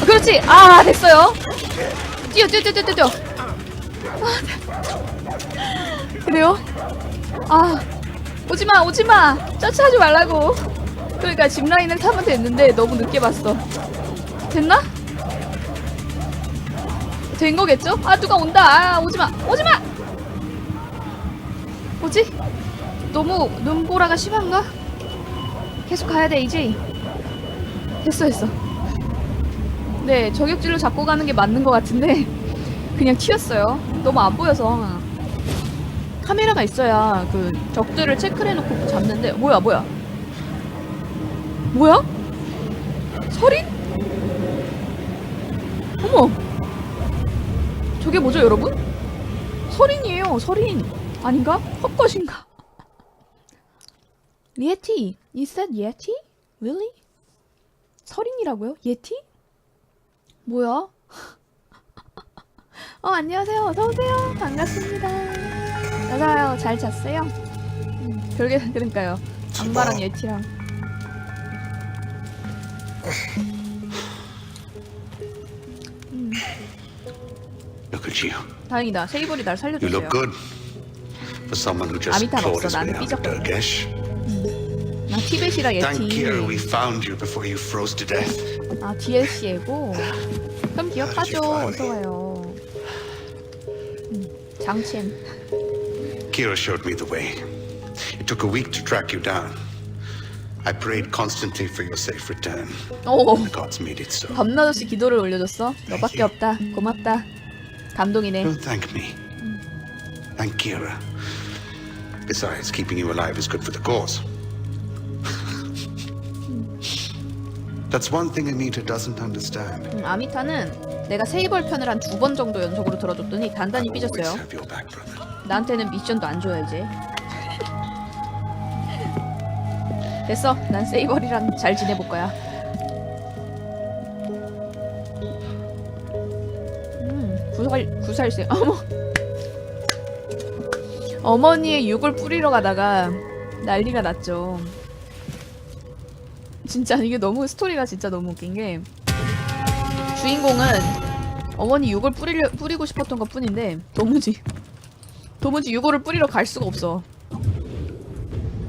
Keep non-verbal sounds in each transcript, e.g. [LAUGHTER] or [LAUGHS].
아, 그렇지. 아 됐어요. 뛰어 뛰어 뛰어 뛰어 뛰어. 아, 네. 그래요? 아 오지마 오지마 쩌치하지 말라고. 그러니까 집 라인을 타면 됐는데 너무 늦게 봤어. 됐나? 된 거겠죠? 아 누가 온다. 아 오지마 오지마. 뭐지? 너무 눈보라가 심한가? 계속 가야 돼 이제. 됐어 됐어. 네 저격질로 잡고 가는 게 맞는 것 같은데 [LAUGHS] 그냥 튀었어요. 너무 안 보여서. 카메라가 있어야 그 적들을 체크를 해놓고 잡는데 뭐야 뭐야 뭐야? 설인? 어머 저게 뭐죠 여러분? 설인이에요 설인 아닌가? 헛것인가? [LAUGHS] 예티 You said 예티? Really? 설인이라고요? 예티? 뭐야? 어 안녕하세요 어서오세요 반갑습니다 맞아요 잘 잤어요? 음, 별게 그러니까요 악마랑 예티랑 음, Look at you. 다행이다 세이버리 날 You 살려줬어요 look good. For someone who just 아미타 clawed 없어, way 나는 out of 삐졌거든. Durgesh. 나 티벳이라 Thank Kira we 예티 found you before you froze to death. 아 DLC이고 그럼 기억하죠 어서 와요 음, 장첸 Kira showed me the way. It took a week to track you down. I prayed constantly for your safe return. 오 The gods made it so. 밤낮없이 기도를 올려줬어 너밖에 없다 고맙다 감동이네 Don't thank me. Thank Kira. Besides, keeping you alive is good for the cause. That's one thing Anita doesn't understand. 음, 아미타는 내가 세이벌 편을 한 두 번 정도 연속으로 들어줬더니 단단히 I'll always 삐졌어요. have your back, brother. 나한테는 미션도 안 줘요 이제. 됐어. 난 세이벌이랑 잘 지내볼 거야. 음, 구살 구살생. 어머. 어머니의 육을 뿌리러 가다가 난리가 났죠. 진짜 이게 너무 스토리가 진짜 너무 웃긴 게 주인공은 어머니 육을 뿌리려, 뿌리고 싶었던 것 뿐인데 도무지 도무지 유골을 뿌리러 갈 수가 없어.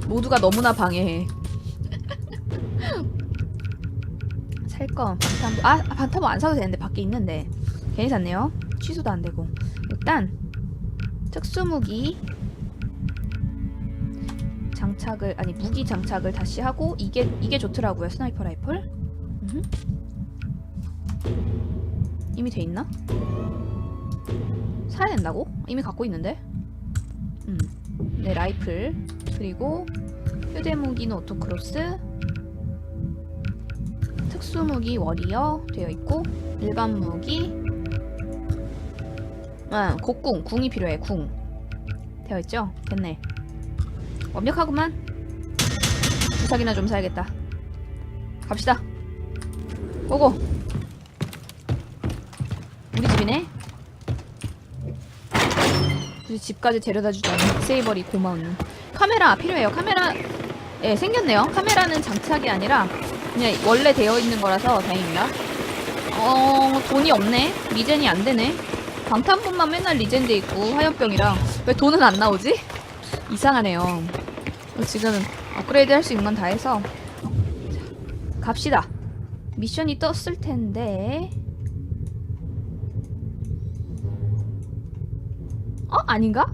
모두가 너무나 방해해. [LAUGHS] 살거 반탐 아 반탐 안 사도 되는데 밖에 있는데 괜히 샀네요. 취소도 안 되고 일단 특수무기 장착을 아니 무기 장착을 다시 하고 이게 이게 좋더라고요 스나이퍼 라이플. 음흠. 이미 돼 있나? 사야 된다고? 이미 갖고 있는데? 음. 네, 라이플. 그리고 휴대무기는 오토크로스. 특수무기 워리어 되어 있고 일반 무기 아, 곡궁, 궁이 필요해. 궁. 되어 있죠? 됐네. 완벽하구만. 주사기나 좀 사야겠다. 갑시다. 고고. 우리 집이네. 굳이 집까지 데려다 주다니 세이버리 고마운 카메라 필요해요 카메라 예 생겼네요 카메라는 장착이 아니라 그냥 원래 되어 있는 거라서 다행입니다 어 돈이 없네 리젠이 안 되네 방탄분만 맨날 리젠돼 있고 화염병이랑 왜 돈은 안 나오지 이상하네요 지금은 업그레이드 할 수 있는 건 다 해서 자, 갑시다 미션이 떴을 텐데 어? 아닌가?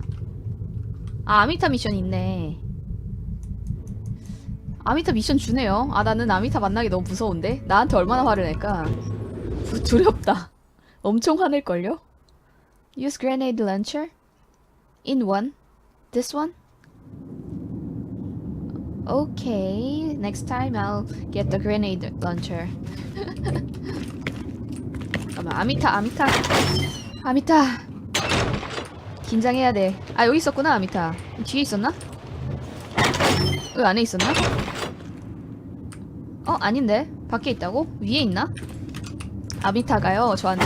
아, 아미타 미션 있네. 아미타 미션 주네요. 아, 나는 아미타 만나기 너무 무서운데? 나한테 얼마나 화를 낼까? 부- 두렵다. [LAUGHS] 엄청 화낼걸요? Use grenade launcher? In one? This one? Okay, next time I'll get the grenade launcher. 잠깐만, 아미타, 아미타. 아미타. 긴장해야 돼. 아 여기 있었구나 아미타. 뒤에 있었나? 여기 안에 있었나? 어 아닌데 밖에 있다고? 위에 있나? 아미타가요 저한테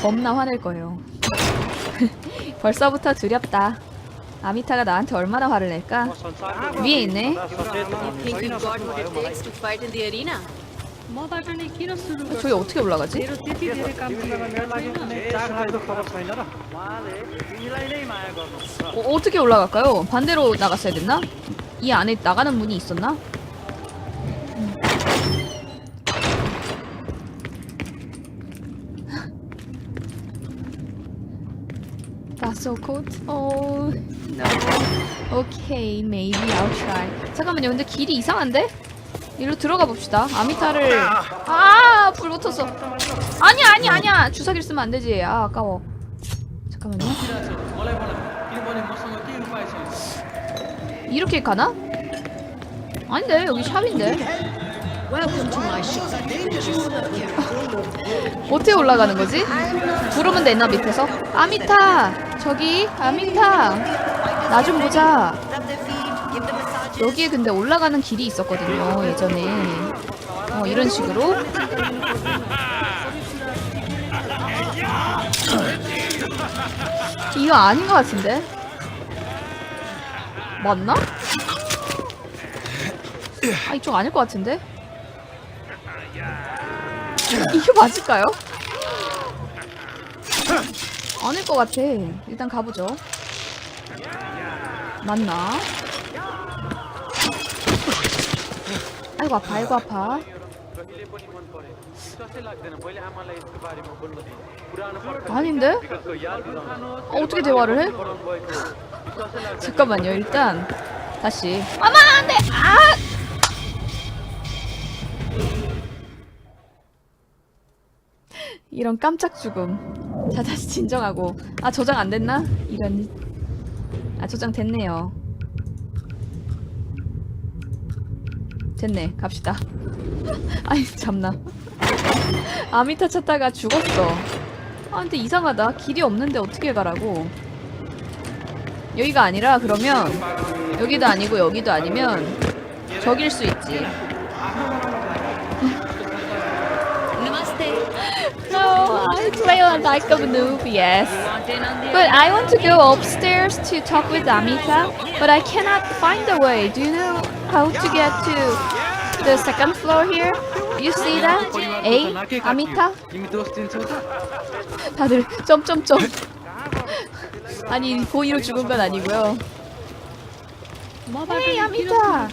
겁나 화낼 거예요. [LAUGHS] 벌써부터 두렵다. 아미타가 나한테 얼마나 화를 낼까? 위에 있네. 아, 저기 어떻게 올라가지? 어, 어떻게 올라갈까요? 반대로 나갔어야 됐나? 이 안에 나가는 문이 있었나? 음. [LAUGHS] That's No. Okay, maybe I'll try. 잠깐만요. 근데 길이 이상한데? 일로 들어가 봅시다. 아미타를 아, 불 붙었어. 아니, 아니, 아니야. 주사기를 쓰면 안 되지. 아, 아까워. 잠깐만요. 이렇게 가나? 아닌데. 여기 샵인데. 어떻게 올라가는 거지? 부르면 내나 밑에서? 아미타! 저기 아미타! 나 좀 보자 여기에 근데 올라가는 길이 있었거든요 예전에 어 이런 식으로 이거 아닌 것 같은데 맞나? 아 이쪽 아닐 것 같은데? 이게 맞을까요? 아닐 것 같아. 일단 가보죠. 맞나? 아이고 아파 아이고 아파 아닌데? 어, 어떻게 대화를 해? 잠깐만요 일단 다시 아마 안돼 아! 이런 깜짝 죽음 자 다시 진정하고 아 저장 안 됐나? 이런 아 저장 됐네요. 됐네. 갑시다. [LAUGHS] 아이 참나. 아미타 찾다가 죽었어. 아 근데 이상하다. 길이 없는데 어떻게 가라고. 여기가 아니라 그러면 여기도 아니고 여기도 아니면 저길 수 있지. know. I play like a noob, yes. But I want to go upstairs to talk with Amita, but I cannot find the way. Do you know how to get to the second floor here? You see that? Hey, Amita. 다들 점점점 아니 고의로 죽은 건 아니고요 Hey, Amita!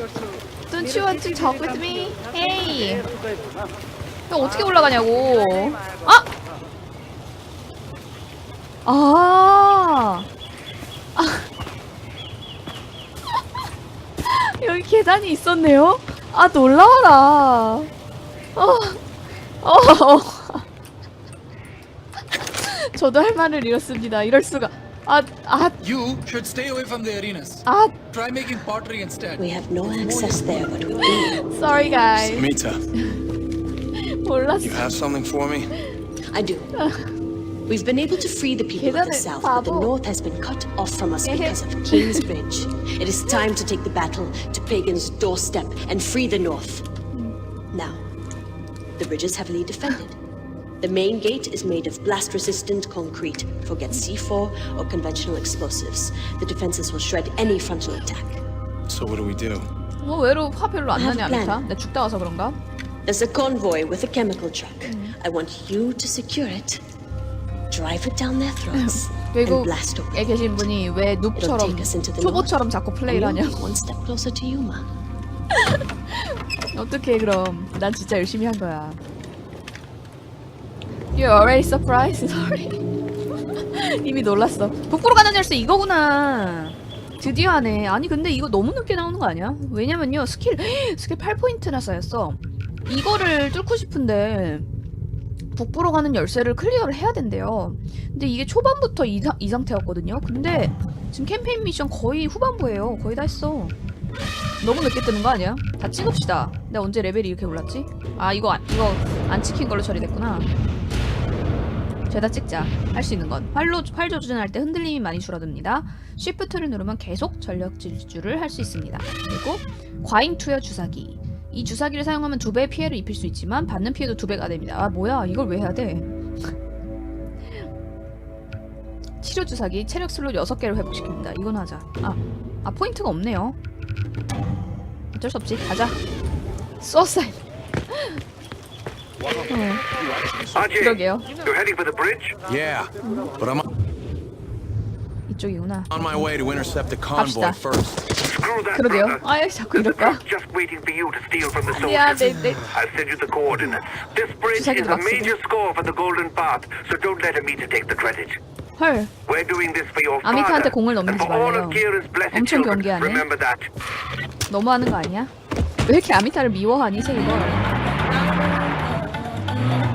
Don't you want to talk with me? Hey! 형 어떻게 올라가냐고. 아! 아. 아. 여기 계단이 있었네요. 아 놀라워라. 어. 어. 저도 할 말을 잃었습니다. 이럴 수가. 아, 아, You should stay away from the arenas. 아, Try making pottery instead. We have no access there, but we do. sorry guys. Mita, 몰랐어. you have something for me? I do. We've been able to free the people of the 계단을 south, but the 바보. north has been cut off from us because of [LAUGHS] Kingsbridge. It is time to take the battle to Pagan's doorstep and free the north. Now, the bridge is heavily defended. The main gate is made of blast-resistant concrete. Forget C4 or conventional explosives. The defenses will shred any frontal attack. So what do we do? 뭐 외로 화 별로 안 I have 나냐 a plan. 아미타? 내가 죽다 와서 그런가? There's a convoy with a chemical truck. I want you to secure it, drive it down their throats, and blast away. 외국에 계신 분이 왜 눕처럼 take us into the 초보처럼 자꾸 플레이를 하냐? We're one step closer to Yuma. 어떻게 그럼? 난 진짜 열심히 한 거야. You're already surprised? Sorry. 이미 놀랐어. 북부로 가는 열쇠 이거구나. 드디어 하네. 아니 근데 이거 너무 늦게 나오는 거 아니야? 왜냐면요 스킬 스킬 8포인트나 쌓였어. 이거를 뚫고 싶은데 북부로 가는 열쇠를 클리어를 해야 된대요. 근데 이게 초반부터 이, 사- 이 상태였거든요. 근데 지금 캠페인 미션 거의 후반부예요. 거의 다 했어. 너무 늦게 뜨는 거 아니야? 다 찍읍시다. 내가 언제 레벨이 이렇게 올랐지? 아 이거 안, 이거 안 찍힌 걸로 처리됐구나. 죄다 찍자. 할 수 있는 건 활로 활 조준할 때 흔들림이 많이 줄어듭니다. Shift를 누르면 계속 전력 질주를 할 수 있습니다. 그리고 과잉 투여 주사기. 이 주사기를 사용하면 두 배의 피해를 입힐 수 있지만 받는 피해도 두 배가 됩니다. 아 뭐야? 이걸 왜 해야 돼? [LAUGHS] 치료 주사기 체력 슬롯 6개를 회복시킵니다. 이건 하자. 아, 아 포인트가 없네요. 어쩔 수 없지. 가자. 수어사이. [LAUGHS] 그러게요. you're heading for the bridge? Yeah, but I'm 이쪽이구나. on my way to intercept the convoy 갑시다. first. Screw that, 그러게요. brother. 아유 자꾸 이럴까? Just waiting for you to steal from the 아니야, soldiers. 내, 내, I'll send you the coordinates. This bridge 주사기도 is a 막 쓰고. major score for the Golden Path, so don't let Amita take the credit. 헐. We're doing this for your 아미타한테 father, 공을 and 넘기지 for all 말래요. of Kira's blessed 엄청 children. 경계하네. Remember that. 너무하는 거 아니야? 왜 이렇게 아미타를 미워하니, 세이버?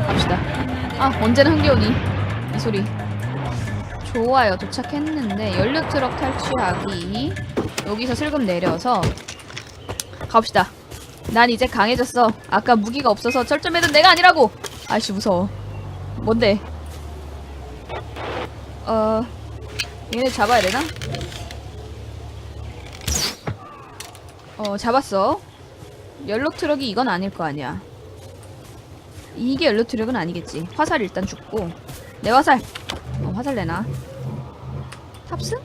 갑시다. 아, 언제나 흥겨우니. 이 소리. 좋아요, 도착했는데, 연료 트럭 탈취하기. 여기서 슬금 내려서, 갑시다. 난 이제 강해졌어. 아까 무기가 없어서 철저매던 내가 아니라고! 아이씨, 무서워. 뭔데? 어, 얘네 잡아야 되나? 어, 잡았어. 연료 트럭이 이건 아닐 거 아니야. 이게 연료 트럭은 아니겠지. 화살 일단 죽고. 내 화살. 어, 화살 내놔. 탑승?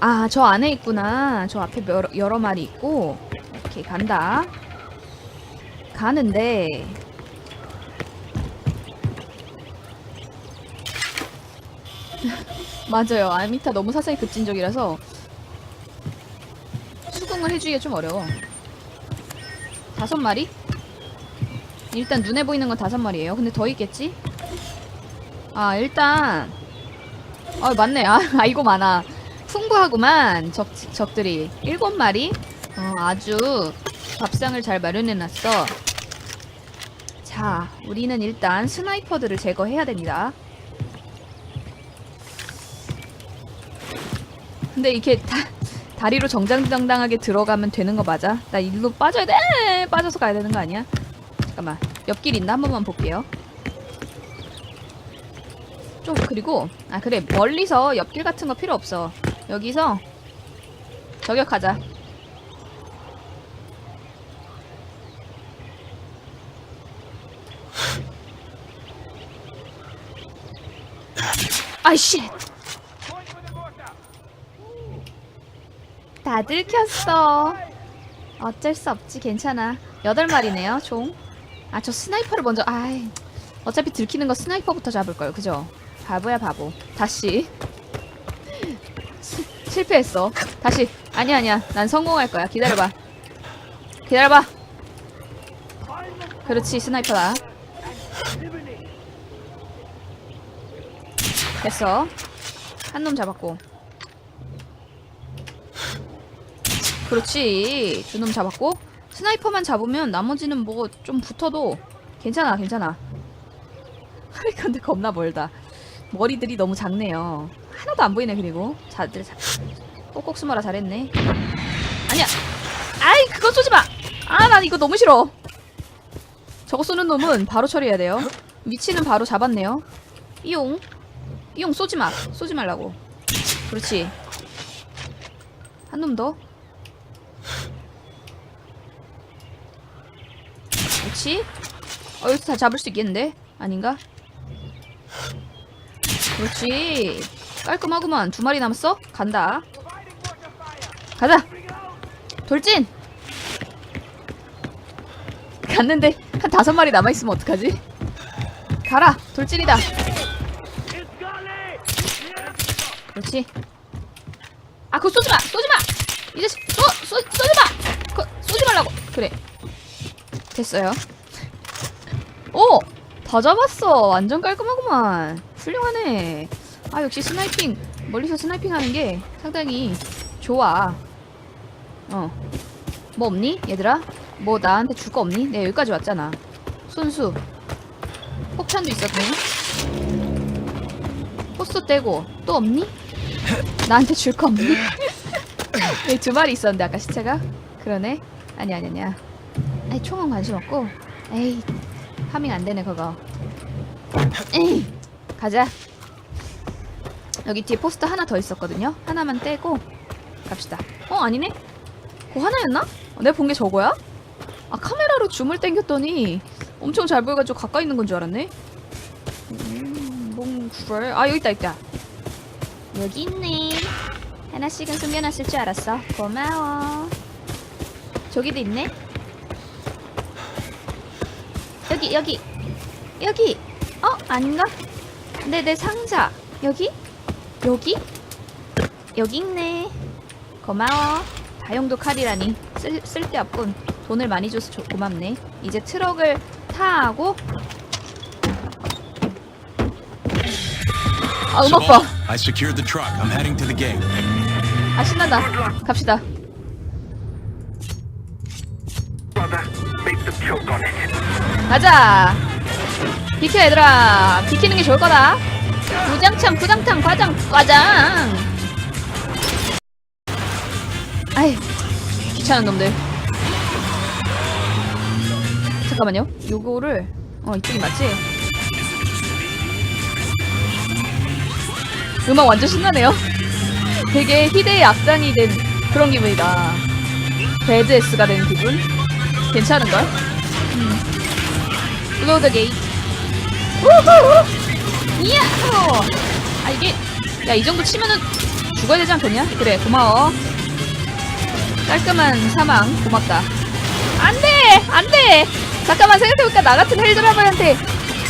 아, 저 안에 있구나. 저 앞에 여러, 여러 마리 있고. 오케이, 간다. 가는데. [LAUGHS] 맞아요. 아미타 너무 사사히 급진적이라서 수긍을 해주기가 좀 어려워. 다섯 마리? 일단 눈에 보이는 건 다섯 마리예요. 근데 더 있겠지? 아 일단 어 맞네. 아, [LAUGHS] 아 이거 많아. 풍부하구만 적 적들이 일곱 마리. 어 아주 밥상을 잘 마련해놨어. 자, 우리는 일단 스나이퍼들을 제거해야 됩니다. 근데 이렇게 다, 다리로 정장당당하게 들어가면 되는 거 맞아? 나 일로 빠져야 돼! 빠져서 가야 되는 거 아니야? 잠깐만. 옆길 있나? 한 번만 볼게요. 좀, 그리고, 아, 그래. 멀리서 옆길 같은 거 필요 없어. 여기서 저격하자. 아이씨! 다 들켰어. 어쩔 수 없지, 괜찮아. 여덟 마리네요, 총. 아, 저 스나이퍼를 먼저, 아이. 어차피 들키는 거 스나이퍼부터 잡을걸, 그죠? 바보야, 바보. 다시. 시- 실패했어. 다시. 아니야, 아니야. 난 성공할 거야. 기다려봐. 기다려봐. 그렇지, 스나이퍼다. 됐어. 한 놈 잡았고. 그렇지. 두 놈 잡았고. 스나이퍼만 잡으면 나머지는 뭐 좀 붙어도 괜찮아, 괜찮아. [LAUGHS] 근데 겁나 멀다. 머리들이 너무 작네요. 하나도 안 보이네, 그리고. 자들, 자, 꼭꼭 숨어라, 잘했네. 아니야! 아이, 그거 쏘지 마! 아, 난 이거 너무 싫어. 저거 쏘는 놈은 바로 처리해야 돼요. 위치는 바로 잡았네요. 삐용. 삐용 쏘지 마. 쏘지 말라고. 그렇지. 한 놈 더. 그렇지. 어, 여기서 다 잡을 수 있겠는데? 아닌가? 그렇지. 깔끔하구만. 두 마리 남았어? 간다. 가자. 돌진. 갔는데 한 다섯 마리 남아있으면 어떡하지? 가라. 돌진이다. 그렇지. 아, 그거 쏘지 마! 쏘지 마! 이제 쏘! 쏘! 쏘지 마! 그거 쏘지 말라고! 그래. 됐어요. 오! 다 잡았어. 완전 깔끔하구만. 훌륭하네. 아, 역시 스나이핑. 멀리서 스나이핑 하는 게 상당히 좋아. 어. 뭐 없니? 얘들아? 뭐 나한테 줄 거 없니? 내가 여기까지 왔잖아. 손수. 폭탄도 있었네. 포스 떼고. 또 없니? 나한테 줄 거 없니? [LAUGHS] 두 마리 있었는데 아까 시체가? 그러네. 아니 아니 아니야. 아이 총은 관심 없고. 에이 파밍 안 되네 그거. 에이 가자. 여기 뒤에 포스터 하나 더 있었거든요. 하나만 떼고 갑시다. 어 아니네. 그거 하나였나? 어, 내가 본 게 저거야? 아 카메라로 줌을 당겼더니 엄청 잘 보여가지고 가까이 있는 건 줄 알았네. 음, 뭔 그래? 아 여기 있다 있다. 여기 있네. 하나씩은 숨겨놨을 줄 알았어. 고마워. 저기도 있네. 여기 여기 여기. 어 아닌가? 네, 내 상자 여기 여기 여기 있네. 고마워. 다용도 칼이라니 쓸, 쓸데없군. 돈을 많이 줘서 조- 고맙네. 이제 트럭을 타고 아 음악 봐. Samal, I secured the truck. I'm heading to the gate. 아 신난다. 갑시다. 가자. 비켜 얘들아. 비키는 게 좋을 거다. 부장창, 부장탕, 과장, 과장. 아이 귀찮은 놈들. 잠깐만요. 요거를 어 이쪽이 맞지? 음악 완전 신나네요. 되게 희대의 악당이 된 그런 기분이다. 배드에스가 된 기분? 괜찮은걸? 음. 클로드 게이트. 우후! 이야! 아, 이게, 야, 이 정도 치면은 죽어야 되지 않겠냐? 그래, 고마워. 깔끔한 사망, 고맙다. 안 돼! 안 돼! 잠깐만, 생각해보니까 나 같은 헬드라이버한테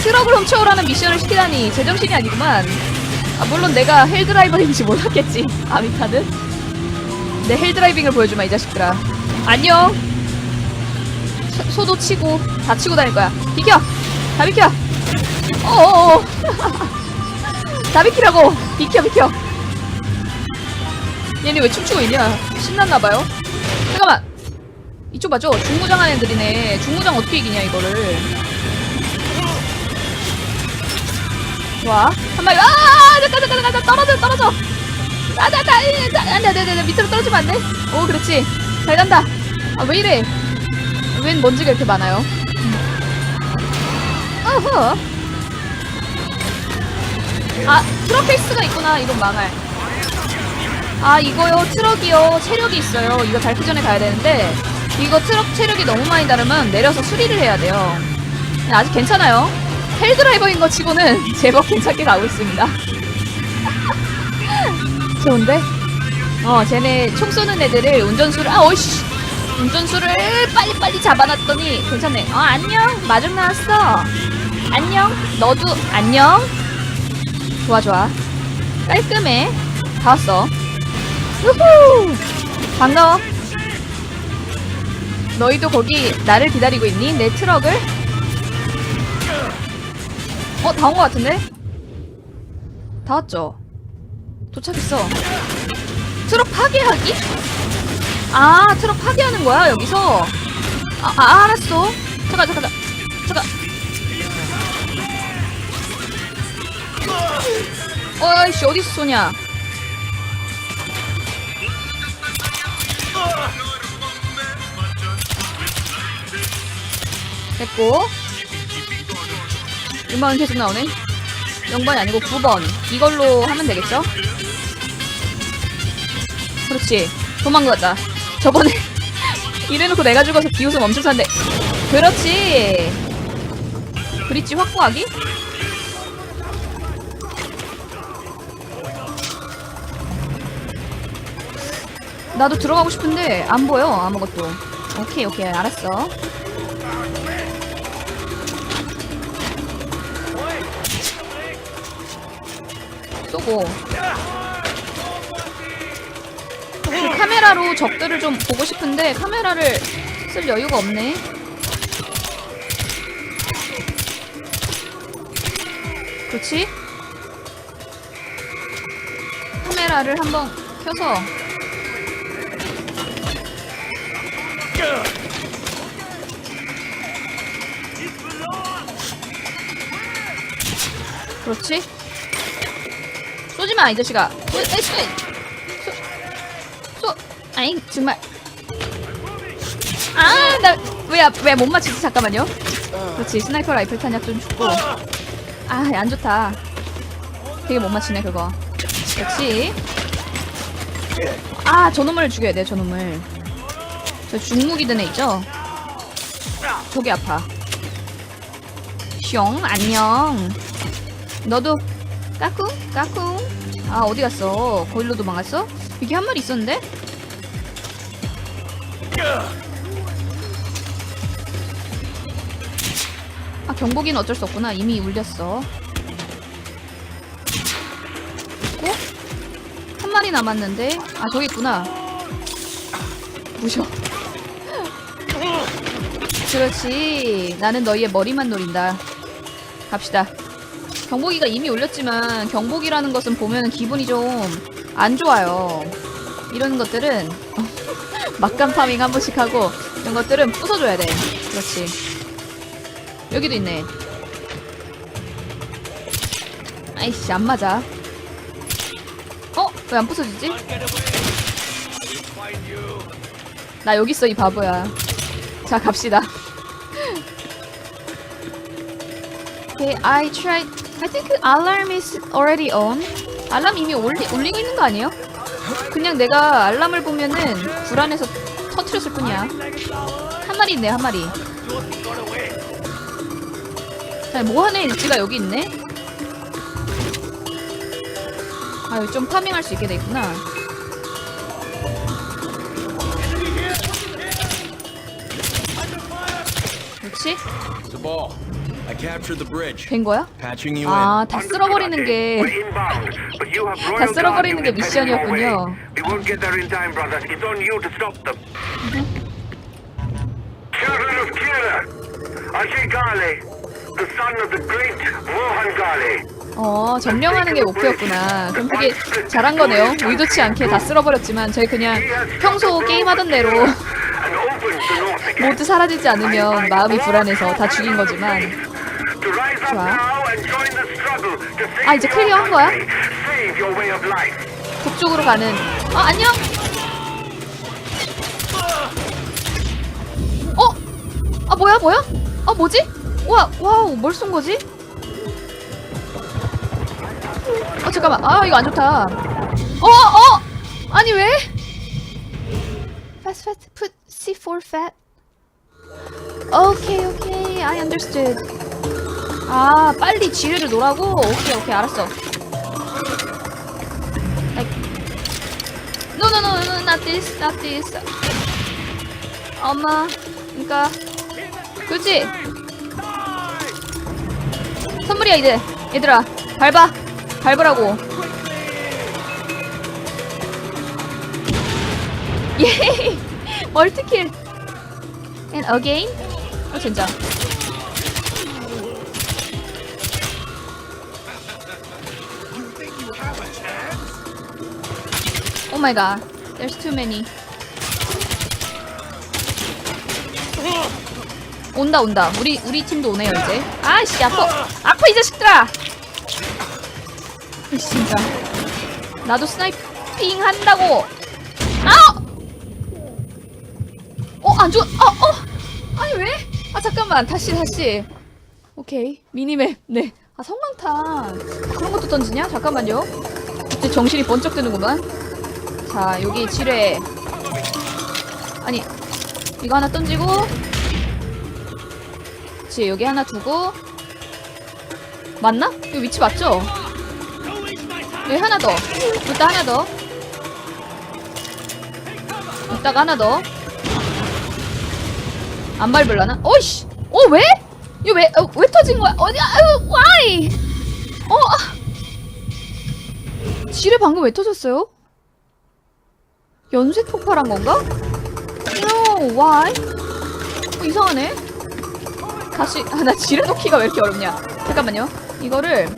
트럭을 훔쳐오라는 미션을 시키다니, 제정신이 아니구만. 아, 물론 내가 헬드라이버인지 몰랐겠지. 아미타는. 내 헬드라이빙을 보여주마, 이 자식들아. 안녕. 소, 소도 치고, 다 치고 다닐 거야. 비켜! 다 비켜! 어어어. 다 비키라고! 비켜, 비켜! 얘네 왜 춤추고 있냐? 신났나봐요? 잠깐만! 이쪽 맞죠? 중무장 한 애들이네. 중무장 어떻게 이기냐, 이거를. 좋아. 한 마리. 아! 잠깐, 잠깐, 잠깐, 떨어져, 떨어져! 아, 나, 나, 나, 안 돼, 안 돼, 안 돼, 밑으로 떨어지면 안 돼. 오, 그렇지. 잘 간다. 아, 왜 이래? 웬 먼지가 이렇게 많아요? 어허. 아, 트럭 페이스가 있구나. 이건 망할. 아, 이거요. 트럭이요. 체력이 있어요. 이거 닳기 전에 가야 되는데, 이거 트럭 체력이 너무 많이 다르면 내려서 수리를 해야 돼요. 아직 괜찮아요. 헬드라이버인 거 치고는 [LAUGHS] 제법 괜찮게 가고 있습니다. [LAUGHS] 좋은데? 어, 쟤네 총 쏘는 애들을 운전수를, 아, 어이씨! 운전수를 빨리빨리 잡아놨더니 괜찮네. 어, 안녕! 마중 나왔어! 안녕! 너도 안녕! 좋아, 좋아. 깔끔해. 다 왔어. 우후! 반가워. 너희도 거기 나를 기다리고 있니? 내 트럭을? 어, 다 온 것 같은데? 다 왔죠? 도착했어. 트럭 파괴하기? 아, 트럭 파괴하는 거야, 여기서? 아, 아 알았어. 잠깐, 잠깐, 잠깐. 어이씨, 어디서 쏘냐? 됐고. 음악은 계속 나오네. 0번이 아니고 9번. 이걸로 하면 되겠죠? 그렇지. 도망가자. 저번에 [LAUGHS] 이래놓고 내가 죽어서 비웃음 엄청 샀는데. 그렇지. 브릿지 확보하기? 나도 들어가고 싶은데 안 보여 아무것도. 오케이 오케이 알았어. 쏘고 카메라로 적들을 좀 보고 싶은데 카메라를 쓸 여유가 없네. 그렇지? 카메라를 한번 켜서 그렇지? 쏘지 마, 이 자식아. 쏘, 에이. 아잉, 정말. 아, 나, 왜, 왜 못 맞추지? 잠깐만요. 그렇지, 스나이퍼 라이플 탄약 좀 죽고. 아, 안 좋다. 되게 못 맞추네, 그거. 역시. 아, 저놈을 죽여야 돼, 저놈을. 저 중무기 든애 있죠? 저기 아파. 숑, 안녕. 너도 까꿍? 까꿍? 아, 어디 갔어? 거기로 도망갔어? 여기 한 마리 있었는데? 아 경보기는 어쩔 수 없구나. 이미 울렸어. 있고 한 마리 남았는데 아 저기 있구나. 무셔. 그렇지. 나는 너희의 머리만 노린다. 갑시다. 경보기가 이미 울렸지만 경보기라는 것은 보면 기분이 좀 안 좋아요. 이런 것들은 어, 막간 파밍 한 번씩 하고 이런 것들은 부숴줘야 돼. 그렇지. 여기도 있네. 아이씨 안 맞아. 어? 왜 안 부서지지? 나 여기 있어 이 바보야. 자 갑시다. Okay, I tried. I think alarm is already on. 알람 이미 올리, 올리고 있는 거 아니에요? 그냥 내가 알람을 보면은 불안해서 터트렸을 뿐이야. 한 마리 있네, 한 마리. 자, 모한의 일지가 여기 있네. 아유, 좀 파밍할 수 있게 돼 있구나. 그렇지? 된 거야? Patching you 아, in. 다 쓸어버리는 게 다 쓸어버리는 게 미션이었군요. We won't get there in time, brothers. It's on you to stop them. Children of Kira, Ajay Ghale, the son of the great Mohan Ghale. 어, 점령하는 게 목표였구나. 그럼 그게 잘한 거네요. 의도치 않게 다 쓸어버렸지만 저희 그냥 평소 게임하던 대로. 모두 사라지지 않으면 마음이 불안해서 다 죽인 거지만 좋아. 아, 이제 클리어 한 거야? 북쪽으로 가는 아, 안녕! 어? 아, 뭐야, 뭐야? 아, 뭐지? 와, 와우, 뭘 쏜 거지? 어, 잠깐만. 아, 이거 안 좋다. 어, 어! 아니, 왜? Fast, fast, put C4 fat. 오케이, 오케이. I understood. 아, 빨리 지뢰를 놓으라고? 오케이, 오케이, 알았어. No, no, no, no, not this, not this. 엄마, 그러니까, 그렇지. 선물이야 이제, 얘들아, 밟아, 밟으라고. [LAUGHS] 예, 멀티킬. And again? 어 진짜. My god. There's too many. 온다 온다. 우리 우리 팀도 오네요 이제. 아씨 아파 아파 이 자식들아. 이 진짜. 나도 스나이핑 한다고. 아! 어안 좋아. 어 어. 아니 왜? 아 잠깐만 다시 다시. 오케이 미니맵 네. 아 성광탄 그런 것도 던지냐? 잠깐만요. 이제 정신이 번쩍 드는구만. 자 여기 지뢰 아니 이거 하나 던지고 그치 여기 하나 두고 맞나? 이거 위치 맞죠? 여기 하나 더 이따 하나 더 이따가 하나 더 안 밟을라나? 어이씨 어 왜? 이거 왜, 어, 왜 터진 거야? 어디야? 아유, why? 어? 아. 지뢰 방금 왜 터졌어요? 연쇄 폭발한 건가? No, why? 어, 이상하네. 다시 아, 나 지뢰 놓기가 왜 이렇게 어렵냐? 잠깐만요. 이거를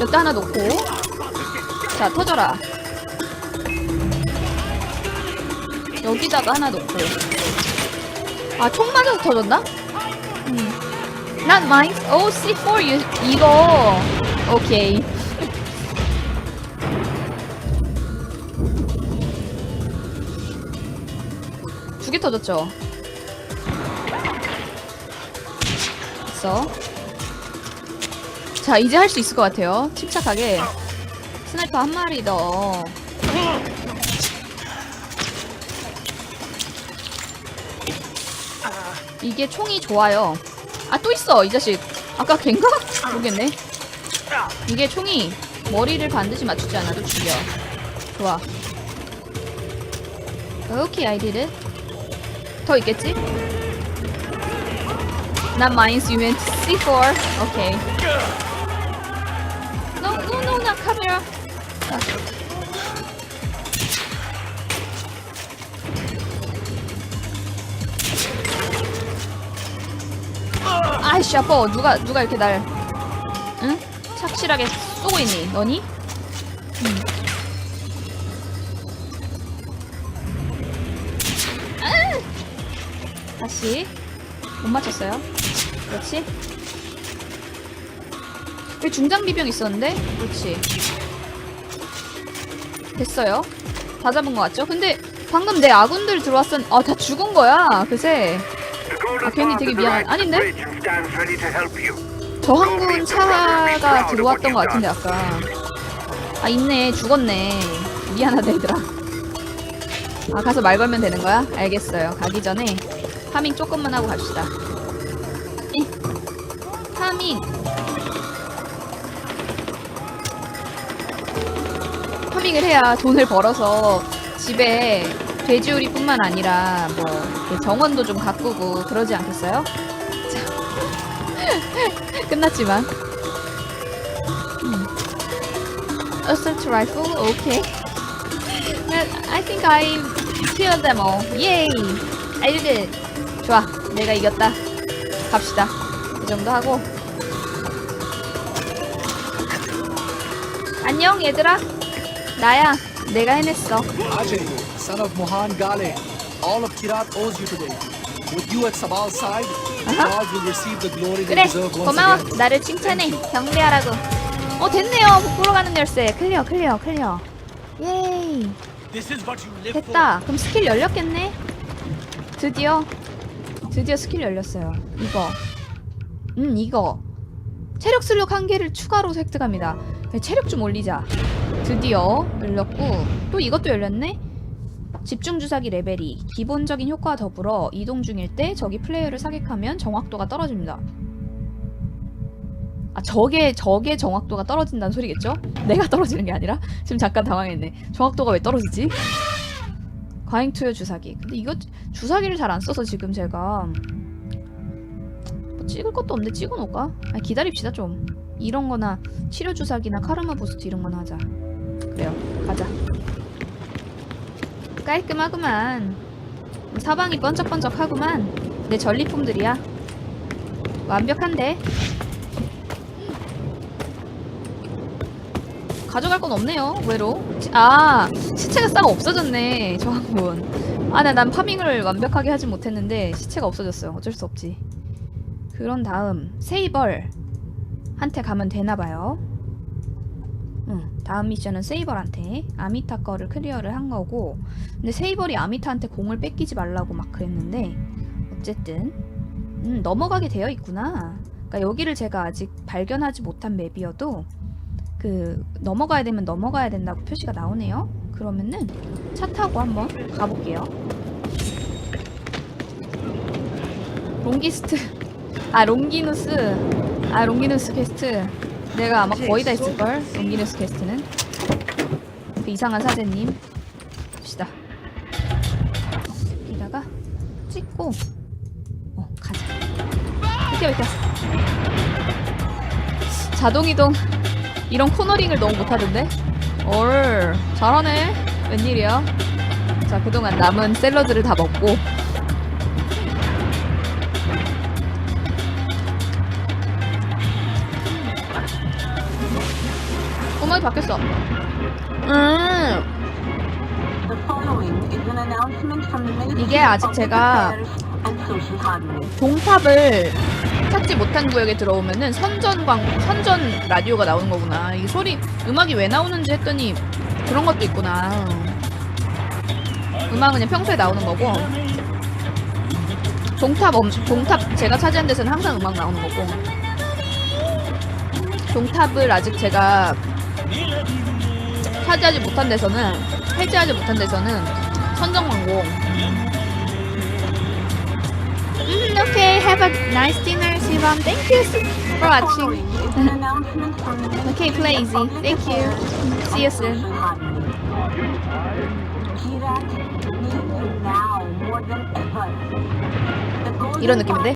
여기다 하나 놓고 자 터져라. 여기다가 하나 놓고 아총 맞아서 터졌나? 음. Not mine. Oh, C4 유, 이거 오케이. 두 개 터졌죠? 됐어. 자, 이제 할 수 있을 것 같아요. 침착하게. 스나이퍼 한 마리 더. 이게 총이 좋아요. 아, 또 있어, 이 자식. 아까 걘가? 모르겠네. 이게 총이 머리를 반드시 맞추지 않아도 죽여. 좋아. 오케이, it. 더 있겠지? Mines, you meant C4. Okay. No, no, no, not camera. 아이씨 아빠 누가 누가 이렇게 날 응? 착실하게 쏘고 있니? 너니? 응. 다시 못 맞췄어요. 그렇지. 여기 중장 비병 있었는데, 그렇지. 됐어요. 다 잡은 것 같죠? 근데 방금 내 아군들 들어왔었, 아, 다 죽은 거야, 그새. 아, 괜히 되게 미안. 아닌데? 저 항군 차가 들어왔던 것 같은데 아까 아 있네 죽었네 미안하다 얘들아 아 가서 말 걸면 되는 거야? 알겠어요 가기 전에 파밍 조금만 하고 갑시다 에 파밍 파밍을 해야 돈을 벌어서 집에 돼지우리뿐만 아니라 뭐 이렇게 정원도 좀 가꾸고 그러지 않겠어요? [LAUGHS] 끝났지만. 음. Assault rifle, okay. But I think I killed them all. Yay! I did it. 좋아, 내가 이겼다. 갑시다. 이 정도 하고. 안녕 얘들아. 나야. 내가 해냈어. Ajay, son of Mohan Gale, all of Kirat owes you today. With you at Sabal's side, God will receive the glory they 그래 deserve once 고마워 again. 나를 칭찬해 경례하라고 어 됐네요 북부로 가는 열쇠 클리어 클리어 클리어 예이 됐다 그럼 스킬 열렸겠네 드디어 드디어 스킬 열렸어요 이거 음 이거 체력 슬력 한 개를 추가로 획득합니다 네, 체력 좀 올리자 드디어 열렸고 또 이것도 열렸네 집중 주사기 레벨이 기본적인 효과와 더불어 이동 중일 때 적이 플레이어를 사격하면 정확도가 떨어집니다. 아 저게 저게 정확도가 떨어진다는 소리겠죠? 내가 떨어지는 게 아니라 지금 잠깐 당황했네. 정확도가 왜 떨어지지? 과잉 투여 주사기. 근데 이거 주사기를 잘 안 써서 지금 제가 뭐 찍을 것도 없는데 찍어놓을까? 아 기다립시다 좀. 이런 거나 치료 주사기나 카르마 부스트 이런 거나 하자. 그래요. 가자. 깔끔하구만. 사방이 번쩍번쩍하구만. 내 전리품들이야. 완벽한데. 가져갈 건 없네요. 외로. 아 시체가 싹 없어졌네. 저 항군. 아 나 난 파밍을 완벽하게 하진 못했는데 시체가 없어졌어요. 어쩔 수 없지. 그런 다음 세이벌 한테 가면 되나 봐요. 응, 다음 미션은 세이벌한테 아미타 거를 클리어를 한 거고 근데 세이벌이 아미타한테 공을 뺏기지 말라고 막 그랬는데 어쨌든 음, 넘어가게 되어 있구나 그러니까 여기를 제가 아직 발견하지 못한 맵이어도 그 넘어가야 되면 넘어가야 된다고 표시가 나오네요. 그러면은 차 타고 한번 가볼게요. 롱기스트. 아 롱기누스. 아 롱기누스 퀘스트. 내가 아마 거의 다 했을걸? 롱기누스 퀘스트는. 그 이상한 사제님. 봅시다. 여기다가 찍고 어 가자. 이렇게 이렇게. 자동이동 이런 코너링을 너무 못하던데? 얼 잘하네. 웬일이야? 자 그동안 남은 샐러드를 다 먹고. 어머니 바뀌었어. 음. 이게 아직 제가 동탑을 찾지 못한 구역에 들어오면은 선전 광 선전 라디오가 나오는 거구나. 이 소리 음악이 왜 나오는지 했더니 그런 것도 있구나. 음악은 그냥 평소에 나오는 거고. 동탑 엄, 동탑 제가 차지한 데서는 항상 음악 나오는 거고. 동탑을 아직 제가 차지하지 못한 데서는 해제하지 못한 데서는 선전 광고. 음, okay. Have a nice dinner, Sivam. Thank you for watching. [LAUGHS] okay, play easy. Thank you. See you soon. 이런 느낌인데?